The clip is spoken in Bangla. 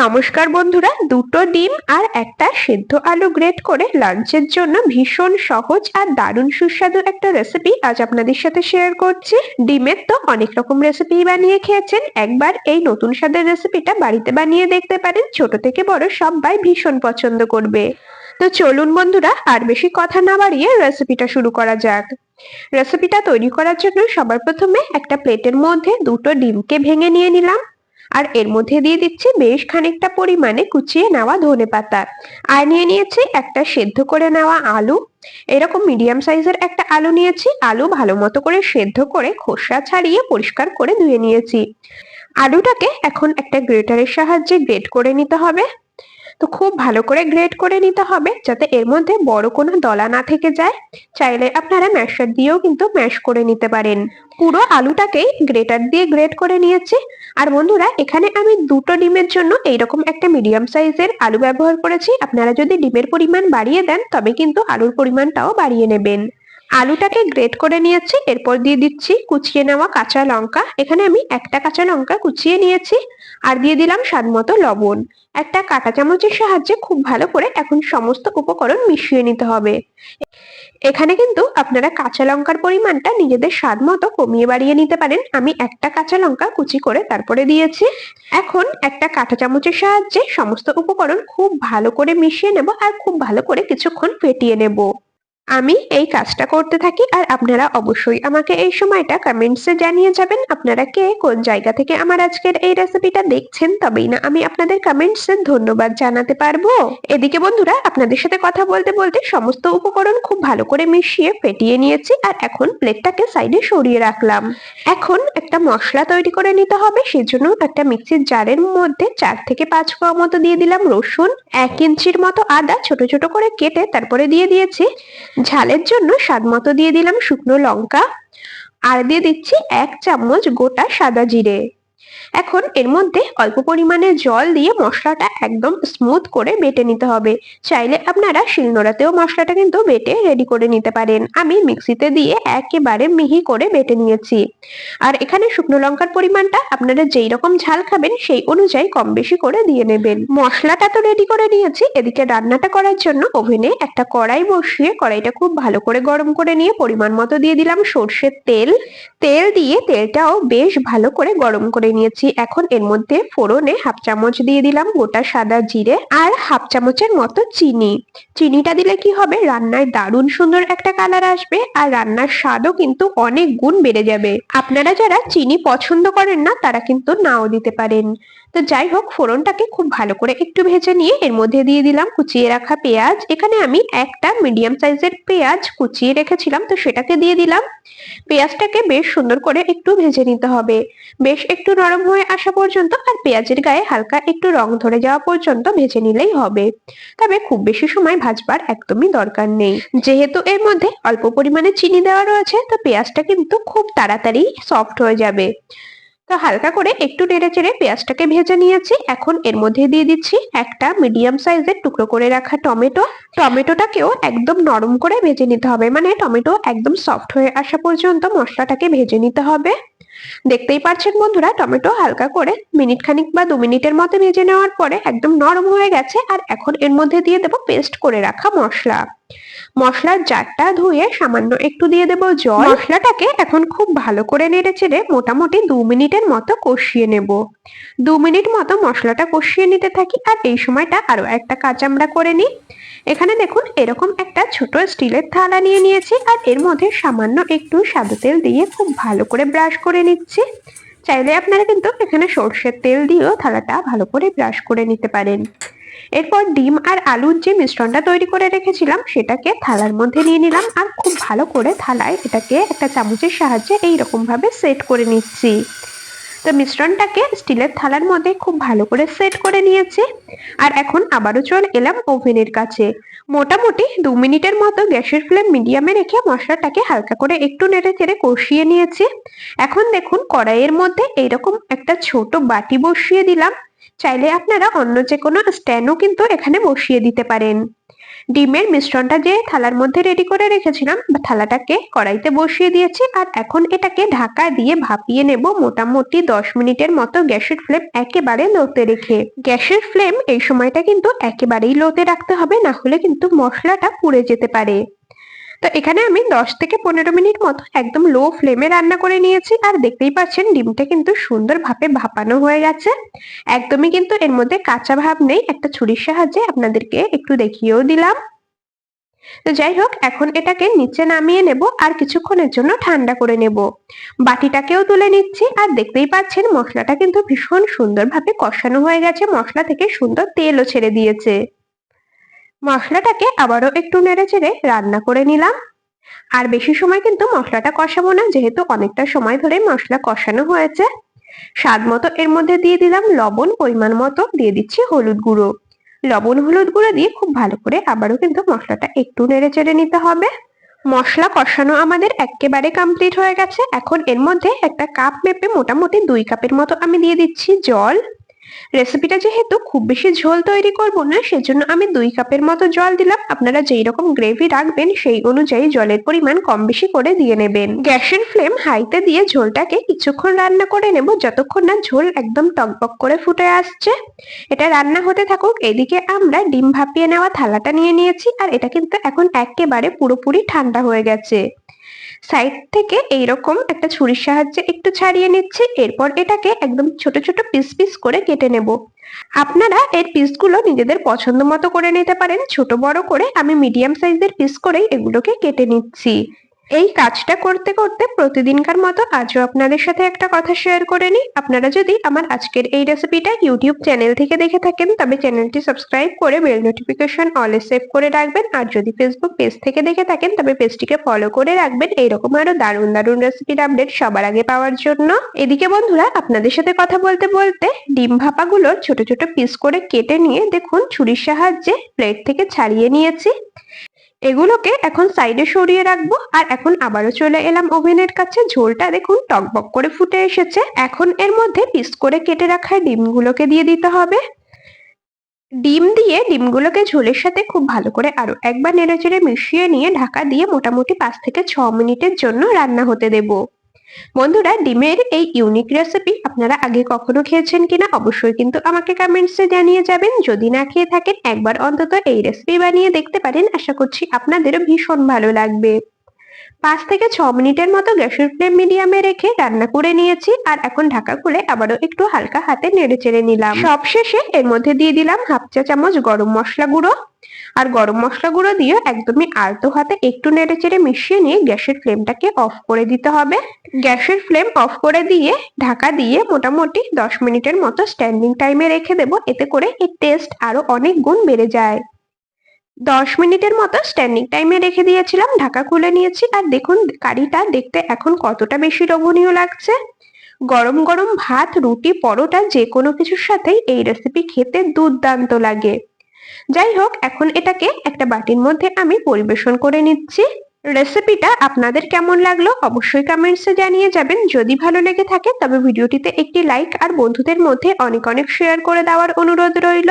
নমস্কার বন্ধুরা, দুটো ডিম আর একটা সেদ্ধ আলু গ্রেট করে লাঞ্চের জন্য ভীষণ সহজ আর দারুণ সুস্বাদু একটা রেসিপি আজ আপনাদের সাথে শেয়ার করছি। ডিমের তো অনেক রকম রেসিপি বানিয়ে খেয়েছেন, একবার এই নতুন স্বাদের রেসিপিটা বাড়িতে বানিয়ে দেখতে পারেন, ছোট থেকে বড় সবাই ভীষণ পছন্দ করবে। তো চলুন বন্ধুরা, আর বেশি কথা না বাড়িয়ে রেসিপিটা শুরু করা যাক। রেসিপিটা তৈরি করার জন্য সবার প্রথমে একটা প্লেটের মধ্যে দুটো ডিমকে ভেঙে নিয়ে নিলাম। আর এর মধ্যে দিয়ে দিচ্ছি বেশ খানিকটা পরিমাণে কুচিয়ে নেওয়া ধনে পাতা। আর নিয়ে নিয়েছি একটা সেদ্ধ করে নেওয়া আলু। এরকম মিডিয়াম সাইজের একটা আলু নিয়েছি। আলু ভালো মতো করে সেদ্ধ করে খোসা ছাড়িয়ে পরিষ্কার করে ধুয়ে নিয়েছি। আলুটাকে এখন একটা গ্রেটারের সাহায্যে গ্রেট করে নিতে হবে। তো খুব ভালো করে গ্রেট করে নিতে হবে যাতে এর মধ্যে বড় কোনো দলা না থেকে যায়। চাইলে আপনারা ম্যাশার দিয়েও কিন্তু ম্যাশ করে নিতে পারেন। পুরো আলুটাকেই গ্রেটার দিয়ে গ্রেট করে নিয়েছি। আর বন্ধুরা, এখানে আমি দুটো ডিমের জন্য এইরকম একটা মিডিয়াম সাইজের আলু ব্যবহার করেছি। আপনারা যদি ডিমের পরিমাণ বাড়িয়ে দেন, তবে কিন্তু আলুর পরিমাণটাও বাড়িয়ে নেবেন। আলুটাকে গ্রেট করে নিয়েছি, এরপর দিয়ে দিচ্ছি কুচিয়ে নেওয়া কাঁচা লঙ্কা। এখানে আমি একটা কাঁচা লঙ্কা কুচিয়ে নিয়েছি। আর দিয়ে দিলাম স্বাদ মতো লবণ। একটা কাঁটা চামচের সাহায্যে খুব ভালো করে এখন সমস্ত উপকরণ মিশিয়ে নিতে হবে। এখানে কিন্তু আপনারা কাঁচা লঙ্কার পরিমাণটা নিজেদের স্বাদ মতো কমিয়ে বাড়িয়ে নিতে পারেন। আমি একটা কাঁচা লঙ্কা কুচি করে তারপরে দিয়েছি। এখন একটা কাঁটা চামচের সাহায্যে সমস্ত উপকরণ খুব ভালো করে মিশিয়ে নেব আর খুব ভালো করে কিছুক্ষণ ফেটিয়ে নেব। আমি এই কাজটা করতে থাকি আর আপনারা অবশ্যই আমাকে এই সময়টা কমেন্টসে জানিয়ে যাবেন আপনারা কে কোন জায়গা থেকে আমার আজকের এই রেসিপিটা দেখছেন তবেই না আমি আপনাদের কমেন্টসে ধন্যবাদ জানাতে পারব। এদিকে বন্ধুরা, আপনাদের সাথে কথা বলতে বলতে সমস্ত উপকরণ খুব ভালো করে মিশিয়ে ফেটিয়ে নিয়েছি আর এখন প্লেটটাকে সাইডে সরিয়ে রাখলাম। এখন একটা মশলা তৈরি করে নিতে হবে, সেজন্য একটা মিক্সির জারের মধ্যে চার থেকে পাঁচ কোয়া মতো দিয়ে দিলাম রসুন, এক ইঞ্চির মতো আদা ছোট ছোট করে কেটে তারপরে দিয়ে দিয়েছি। ঝালের জন্য স্বাদ মতো দিয়ে দিলাম শুকনো লঙ্কা। আর দিয়ে দিচ্ছি এক চামচ গোটা সাদা জিরে। এখন এর মধ্যে অল্প পরিমাণে জল দিয়ে মশলাটা একদম স্মুথ করে বেটে নিতে হবে। চাইলে আপনারা শিলনোড়াতেও মশলাটা কিন্তু বেটে রেডি করে নিতে পারেন। আমি মিক্সিতে দিয়ে একেবারে মিহি করে বেটে নিয়েছি। আর এখানে শুকনো লঙ্কার পরিমাণটা আপনারা যেই রকম ঝাল খাবেন সেই অনুযায়ী কম বেশি করে দিয়ে নেবেন। মশলাটা তো রেডি করে নিয়েছি। এদিকে রান্নাটা করার জন্য ওভেনে একটা কড়াই বসিয়ে কড়াইটা খুব ভালো করে গরম করে নিয়ে পরিমাণ মতো দিয়ে দিলাম সর্ষের তেল। তেল দিয়ে তেলটাও বেশ ভালো করে গরম করে নিয়েছি। নিয়েছি এখন এর মধ্যে ফোড়নে হাফ চামচ দিয়ে দিলাম গোটা সাদা জিরে আর হাফ চামচের মতো চিনি। চিনিটা দিলে কি হবে? রান্নায় দারুণ সুন্দর একটা কালার আসবে আর রান্নার স্বাদও কিন্তু অনেক গুণ বেড়ে যাবে। আপনারা যারা চিনি পছন্দ করেন না, তারা কিন্তু নাও দিতে পারেন। তো যাই হোক, ফোড়নটাকে খুব ভালো করে একটু ভেজে নিয়ে এর মধ্যে দিয়ে দিলাম কুচিয়ে রাখা পেঁয়াজ। এখানে আমি একটা মিডিয়াম সাইজের পেঁয়াজ কুচিয়ে রেখেছিলাম, তো সেটাকে দিয়ে দিলাম। পেঁয়াজটাকে বেশ সুন্দর করে একটু ভেজে নিতে হবে। বেশ একটু নরম হয়ে আসা পর্যন্ত আর পেঁয়াজের গায়ে হালকা একটু রং ধরে যাওয়া পর্যন্ত ভেজে নিলেই হবে। তবে খুব বেশি সময় ভাজবার একদমই দরকার নেই। যেহেতু এর মধ্যে অল্প পরিমাণে চিনি দেওয়া রয়েছে, তো পেঁয়াজটা কিন্তু খুব তাড়াতাড়ি সফট হয়ে যাবে। তো হালকা করে একটু নেড়ে চেড়ে পেঁয়াজটাকে ভেজে নিয়েছি। এখন এর মধ্যে দিয়ে দিচ্ছি একটা মিডিয়াম সাইজের টুকরো করে রাখা টমেটো। টমেটোটাকেও একদম নরম করে ভেজে নিতে হবে। মানে টমেটো একদম সফট হয়ে আসা পর্যন্ত মশলাটাকে ভেজে নিতে হবে। দেখতেই পাচ্ছেন বন্ধুরা, টমেটো হালকা করে মিনিট খানিক বা দু মিনিটের মতো ভেজে নেওয়ার পরে একদম নরম হয়ে গেছে আর এখন এর মধ্যে দিয়ে দেবো পেস্ট করে রাখা মশলা। মশলার জারটা ধুয়ে সামান্য একটু দিয়ে দেবো জল। মশলাটাকে এখন খুব ভালো করে নেড়ে চেড়ে মোটামুটি দু মিনিটের মতো কষিয়ে নেব। দু মিনিট মতো মশলাটা কষিয়ে নিতে থাকি আর এই সময়টা আরও একটা কাঁচামড়া করে নিই। এখানে দেখুন, এরকম একটা ছোট স্টিলের থালা নিয়ে নিয়েছি আর এর মধ্যে সামান্য একটু সাদা তেল দিয়ে খুব ভালো করে ব্রাশ করে নিচ্ছি। চাইলে আপনারা কিন্তু এখানে সর্ষের তেল দিয়েও থালাটা ভালো করে ব্রাশ করে নিতে পারেন। এরপর ডিম আর আলুর যে মিশ্রণটা তৈরি করে রেখেছিলাম, সেটাকে থালার মধ্যে নিয়ে নিলাম আর খুব ভালো করে থালায় এটাকে একটা চামচের সাহায্যে এইরকম ভাবে সেট করে নিচ্ছি। তো মিশ্রণটাকে স্টিলের থালার মধ্যে খুব ভালো করে সেট করে নিয়েছি। আর এখন আবারও চল এলাম ওভেনের কাছে। মোটামুটি দু মিনিটের মতো গ্যাসের ফ্লেম মিডিয়ামে রেখে মশলাটাকে হালকা করে একটু নেড়ে চেড়ে কষিয়ে নিয়েছি। এখন দেখুন কড়াইয়ের মধ্যে এইরকম একটা ছোট বাটি বসিয়ে দিলাম। চাইলে আপনারা অন্য যে কোনো স্ট্যান্ডও কিন্তু এখানে বসিয়ে দিতে পারেন। ডিমের মিশ্রণটা যে থালার মধ্যে রেডি করে রেখেছিলাম থালাটাকে কড়াইতে বসিয়ে দিয়েছি, আর এখন এটাকে ঢাকা দিয়ে ভাপিয়ে নেব মোটামুটি দশ মিনিটের মতো গ্যাসের ফ্লেম একেবারে লোতে রেখে। গ্যাসের ফ্লেম এই সময়টা কিন্তু একেবারেই লোতে রাখতে হবে, না হলে কিন্তু মশলাটা পুড়ে যেতে পারে। তো এখানে আমি দশ থেকে পনেরো মিনিট মতো একদম লো ফ্লেমে রান্না করে নিয়েছি। আর দেখতেই পাচ্ছেন ডিমটা কিন্তু সুন্দরভাবে ভাপানো হয়ে গেছে। একদমই কিন্তু এর মধ্যে কাঁচা ভাব নেই। একটা ছুরির সাহায্যে আপনাদেরকে একটু দেখিয়েও দিলাম। তো যাই হোক, এখন এটাকে নিচে নামিয়ে নেব আর কিছুক্ষণের জন্য ঠান্ডা করে নেব। বাটিটাকেও তুলে নিচ্ছি আর দেখতেই পাচ্ছেন মশলাটা কিন্তু ভীষণ সুন্দরভাবে কষানো হয়ে গেছে। মশলা থেকে সুন্দর তেলও ছেড়ে দিয়েছে। মশলাটাকে আবারও একটু নেড়ে চেড়ে রান্না করে নিলাম। আর বেশি সময় কিন্তু মশলাটা কষাবো না, যেহেতু অনেকটা সময় ধরে মশলা কষানো হয়েছে। স্বাদ মতো এর মধ্যে দিয়ে দিলাম লবণ পরিমাণ মতো, দিয়ে দিচ্ছি হলুদ গুঁড়ো। লবণ হলুদ গুঁড়ো দিয়ে খুব ভালো করে আবারও কিন্তু মশলাটা একটু নেড়ে চেড়ে নিতে হবে। মশলা কষানো আমাদের একেবারে কমপ্লিট হয়ে গেছে। এখন এর মধ্যে একটা কাপ মেপে মোটামুটি দুই কাপের মতো আমি দিয়ে দিচ্ছি জল। রেসিপিটা যেহেতু খুব বেশি ঝোল তৈরি করব না, সেজন্য আমি দুই কাপের মতো জল দিলাম। আপনারা যেই রকম গ্রেভি রাখবেন, সেই অনুযায়ী জলের পরিমাণ কম বেশি করে দিয়ে নেবেন। গ্যাসের ফ্লেম হাইতে দিয়ে ঝোলটাকে কিছুক্ষণ রান্না করে নেব, যতক্ষণ না ঝোল একদম টকবক করে ফুটে আসছে। এটা রান্না হতে থাকুক, এদিকে আমরা ডিম ভাপিয়ে নেওয়া থালাটা নিয়ে নিয়েছি, আর এটা কিন্তু এখন একেবারে পুরোপুরি ঠান্ডা হয়ে গেছে। সাইড থেকে এইরকম একটা ছুরির সাহায্যে একটু ছাড়িয়ে নিচ্ছি, এরপর এটাকে একদম ছোট ছোট পিস পিস করে কেটে নেব। আপনারা এর পিসগুলো নিজেদের পছন্দ মতো করে নিতে পারেন, ছোট বড় করে আমি মিডিয়াম সাইজের পিস করেই এগুলোকে কেটে নিচ্ছি। এই কাজটা করতে করতে প্রতিদিনকার মতো আজও আপনাদের সাথে একটা কথা শেয়ার করে নিই। আপনারা যদি আমার আজকের এই রেসিপিটা ইউটিউব চ্যানেল থেকে দেখে থাকেন, তবে চ্যানেলটি সাবস্ক্রাইব করে বেল নোটিফিকেশন অলে সেভ করে রাখবেন। আর যদি ফেসবুক পেজ থেকে দেখে থাকেন, তবে পেজটিকে ফলো করে রাখবেন। এইরকম আরও দারুণ দারুণ রেসিপির আপডেট সবার আগে পাওয়ার জন্য। এদিকে বন্ধুরা, আপনাদের সাথে কথা বলতে বলতে ডিম ভাপাগুলো ছোট ছোট পিস করে কেটে নিয়ে দেখুন, ছুরির সাহায্যে প্লেট থেকে ছাড়িয়ে নিয়েছি। এগুলোকে এখন সাইডে সরিয়ে রাখব আর এখন আবারও চলে এলাম ওভেনের কাছে। ঝোলটা দেখুন টকবক করে ফুটে এসেছে। এখন এর মধ্যে পিস করে কেটে রাখা ডিমগুলোকে দিয়ে দিতে হবে। ডিম দিয়ে ডিমগুলোকে ঝোলের সাথে খুব ভালো করে আরও একবার নেড়েচেড়ে মিশিয়ে নিয়ে ঢাকা দিয়ে মোটামুটি পাঁচ থেকে ছ মিনিটের জন্য রান্না হতে দেবো। বন্ধুরা, ডিমের এই ইউনিক রেসিপি আপনারা আগে কখনো খেয়েছেন কিনা অবশ্যই কিন্তু আমাকে কমেন্টসে জানিয়ে যাবেন। যদি না খেয়ে থাকেন, একবার অন্তত এই রেসিপি বানিয়ে দেখতে পারেন। আশা করছি আপনাদেরও ভীষণ ভালো লাগবে। পাঁচ থেকে ছ মিনিটের মতো গ্যাসের ফ্লেম মিডিয়ামে রেখে রান্না করে নিয়েছি আর এখন ঢাকা খুলে আবারও একটু হালকা হাতে নেড়ে চেড়ে নিলাম। সবশেষে এর মধ্যে দিয়ে দিলাম হাফ চা চামচ গরম মশলা গুঁড়ো। আর গরম মশলা গুঁড়ো দিয়ে একদমই আলতো হাতে একটু নেড়ে চেড়ে মিশিয়ে নিয়ে গ্যাসের ফ্লেমটাকে অফ করে দিতে হবে। গ্যাসের ফ্লেম অফ করে দিয়ে ঢাকা দিয়ে মোটামুটি দশ মিনিটের মতো স্ট্যান্ডিং টাইমে রেখে দেবো। এতে করে এর টেস্ট আরও অনেক গুণ বেড়ে যায়। দশ মিনিটের মতো স্ট্যান্ডিং টাইমে রেখে দিয়েছিলাম। ঢাকা খুলে নিয়েছি। আর দেখুন, কারিটা দেখতে এখন কতটা বেশি লোভনীয় লাগছে। গরম গরম ভাত, রুটি, পরোটা যে কোনো কিছুর সাথেই এই রেসিপি খেতে দুর্দান্ত লাগে। যাই হোক, এখন এটাকে একটা বাটির মধ্যে আমি পরিবেশন করে নিচ্ছি। রেসিপিটা আপনাদের কেমন লাগল অবশ্যই কমেন্টসে জানিয়ে যাবেন। যদি ভালো লেগে থাকে, তবে ভিডিওটিতে একটি লাইক আর বন্ধুদের মধ্যে অনেক অনেক শেয়ার করে দেওয়ার অনুরোধ রইল।